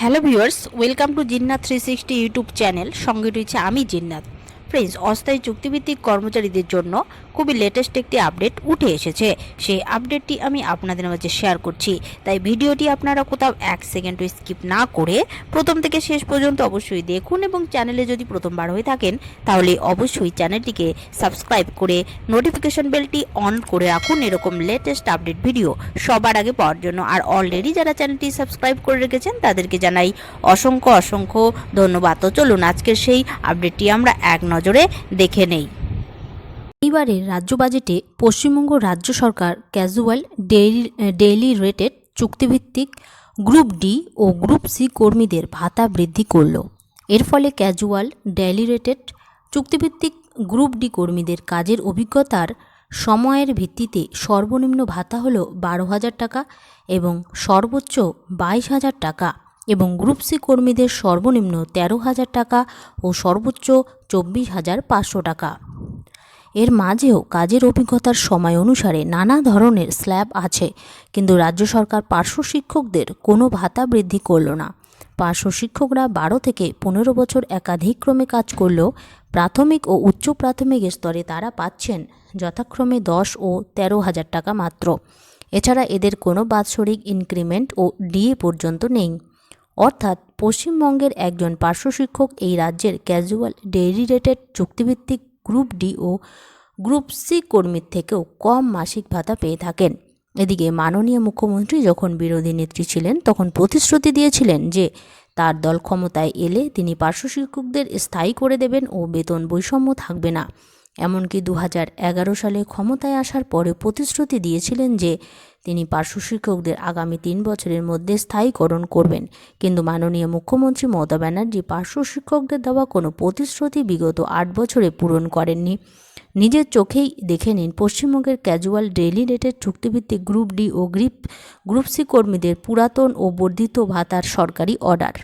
Hello viewers welcome to Jinnat three sixty YouTube channel. সঙ্গে রয়েছে আমি জিন্নাত। ফ্রেন্ডস অস্থায়ী চুক্তিভিত্তিক কর্মচারীদের জন্য খুবই লেটেস্ট একটি আপডেট উঠে এসেছে। সেই আপডেটটি আমি আপনাদের মাঝে শেয়ার করছি। তাই ভিডিওটি আপনারা কোথাও এক সেকেন্ড স্কিপ না করে প্রথম থেকে শেষ পর্যন্ত অবশ্যই দেখুন এবং চ্যানেলে যদি প্রথমবার হয়ে থাকেন, তাহলে অবশ্যই চ্যানেলটিকে সাবস্ক্রাইব করে নোটিফিকেশন বেলটি অন করে রাখুন। এরকম লেটেস্ট আপডেট ভিডিও সবার আগে পাওয়ার জন্য। আর অলরেডি যারা চ্যানেলটি সাবস্ক্রাইব করে রেখেছেন, তাদেরকে জানাই অসংখ্য অসংখ্য ধন্যবাদ। তো চলুন আজকের সেই আপডেটটি আমরা এক নজরে দেখে নেই। এইবারের রাজ্য বাজেটে পশ্চিমবঙ্গ রাজ্য সরকার ক্যাজুয়াল ডেইলি ডেইলি রেটেড চুক্তিভিত্তিক গ্রুপ ডি ও গ্রুপ সি কর্মীদের ভাতা বৃদ্ধি করল। এর ফলে ক্যাজুয়াল ডেইলি রেটেড চুক্তিভিত্তিক গ্রুপ ডি কর্মীদের কাজের অভিজ্ঞতার সময়ের ভিত্তিতে সর্বনিম্ন ভাতা হলো বারো হাজার টাকা এবং সর্বোচ্চ বাইশ হাজার টাকা। এবং গ্রুপ সি কর্মীদের সর্বনিম্ন তেরো হাজার টাকা ও সর্বোচ্চ চব্বিশ হাজার পাঁচশো টাকা। এর মাঝেও কাজের অভিজ্ঞতার সময় অনুসারে নানা ধরনের স্ল্যাব আছে, কিন্তু রাজ্য সরকার পার্শ্ব শিক্ষকদের কোনো ভাতা বৃদ্ধি করল না। পার্শ্ব শিক্ষকরা বারো থেকে পনেরো বছর একাধিক্রমে কাজ করলেও প্রাথমিক ও উচ্চ প্রাথমিক স্তরে তারা পাচ্ছেন যথাক্রমে দশ ও তেরো হাজার টাকা মাত্র। এছাড়া এদের কোনো বাৎসরিক ইনক্রিমেন্ট ও ডিএ পর্যন্ত নেই। অর্থাৎ পশ্চিমবঙ্গের একজন পার্শ্ব শিক্ষক এই রাজ্যের ক্যাজুয়াল ডেইলি রেটেড চুক্তিভিত্তিক গ্রুপ ডি ও গ্রুপ সি কর্মীর থেকেও কম মাসিক ভাতা পেয়ে থাকেন। এদিকে মাননীয় মুখ্যমন্ত্রী যখন বিরোধী নেত্রী ছিলেন, তখন প্রতিশ্রুতি দিয়েছিলেন যে তার দল ক্ষমতায় এলে তিনি পার্শ্ব শিক্ষকদের স্থায়ী করে দেবেন ও বেতন বৈষম্য থাকবে না। এমনকি দু সালে ক্ষমতায় আসার পরে প্রতিশ্রুতি দিয়েছিলেন যে তিনি পার্শ্ব শিক্ষকদের আগামী তিন বছরের মধ্যে স্থায়ীকরণ করবেন। কিন্তু মাননীয় মুখ্যমন্ত্রী মমতা ব্যানার্জি পার্শ্ব শিক্ষকদের দেওয়া কোনো প্রতিশ্রুতি বিগত আট বছরে পূরণ করেননি। নিজের চোখেই দেখে নিন, পশ্চিমবঙ্গের ক্যাজুয়াল ডেইলি রেটের চুক্তিভিত্তিক গ্রুপ ডি ও গ্রিপ গ্রুপ সি কর্মীদের পুরাতন ও বর্ধিত ভাতার সরকারি অর্ডার